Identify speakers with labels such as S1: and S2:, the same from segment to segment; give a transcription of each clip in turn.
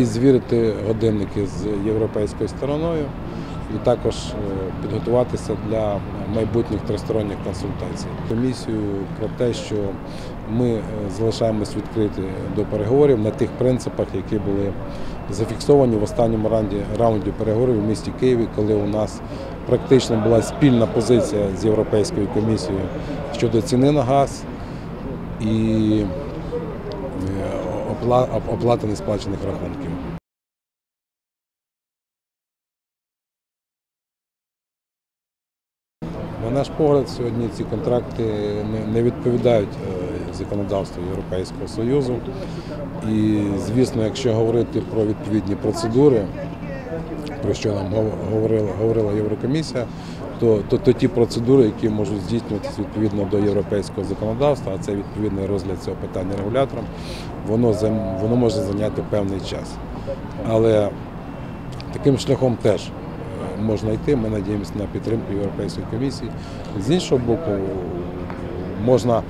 S1: І звірити годинники з європейською стороною і також е, підготуватися для майбутніх тристоронніх консультацій. Комісію про те, що ми е, залишаємось відкриті до переговорів на тих принципах, які були зафіксовані в останньому раунді, раунді переговорів в місті Києві, коли у нас практично була спільна позиція з Європейською комісією щодо ціни на газ і опла- оплати несплачених рахунків. На наш погляд, сьогодні ці контракти не- не відповідають е, законодавству Європейського Союзу. І, звісно, якщо говорити про відповідні процедури, про що нам говорила, говорила Єврокомісія, то, то, то ті процедури, які можуть здійснюватися відповідно до європейського законодавства, а це відповідний розгляд цього питання регулятором, воно, воно може зайняти певний час. Але таким шляхом теж е, можна йти. Ми надіємося на підтримку Європейської комісії. З іншого боку, можна е,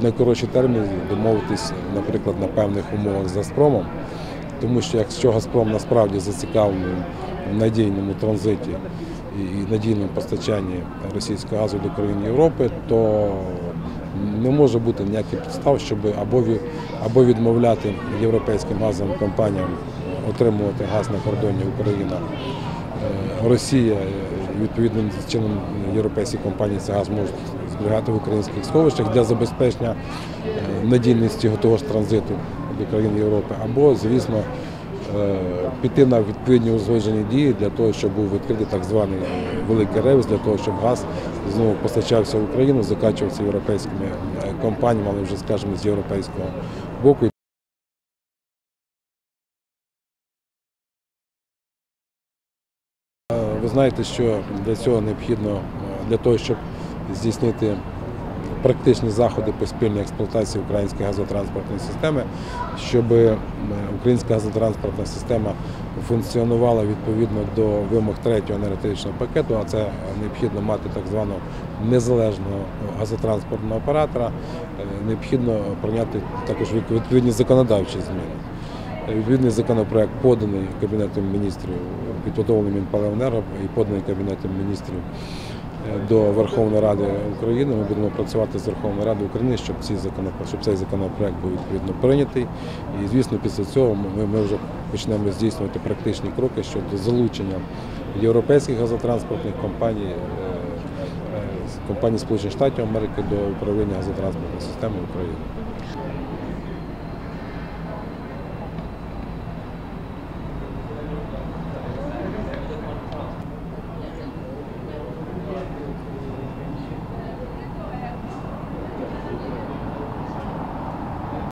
S1: в найкоротші терміни домовитись, наприклад, на певних умовах з Газпромом, тому що якщо Газпром насправді зацікавлений в надійному транзиті і надійному постачанні російського газу до країн Європи, то не може бути ніяких підстав, щоб або, відмовляти європейським газовим компаніям отримувати газ на кордоні Україна. Е, Росія е, відповідним чином європейські компанії цей газ можуть зберігати в українських сховищах для забезпечення е, надійності того ж транзиту до країн Європи, або, звісно, е, піти на відповідні узгоджені дії для того, щоб був відкритий так званий е, великий ревіз, для того, щоб газ знову постачався в Україну, закачувався європейськими е, компаніями, але вже скажімо з європейського боку. Ви знаєте, що для цього необхідно, для того, щоб здійснити практичні заходи по спільній експлуатації української газотранспортної системи, щоб е, українська газотранспортна система функціонувала відповідно до вимог третього енергетичного пакету, а це необхідно мати так званого незалежного газотранспортного оператора, е, необхідно прийняти також відповідні законодавчі зміни. Відповідний законопроект поданий Кабінетом міністрів, підготовлений Мінпаливенерго і поданий Кабінетом міністрів е, до Верховної Ради України. Ми будемо працювати з Верховною Радою України, щоб, ці законопро- щоб цей законопроект був відповідно прийнятий. І, звісно, після цього ми, ми вже почнемо здійснювати практичні кроки щодо залучення європейських газотранспортних компаній, е, е, компаній Сполучених Штатів Америки до управління газотранспортної системи України.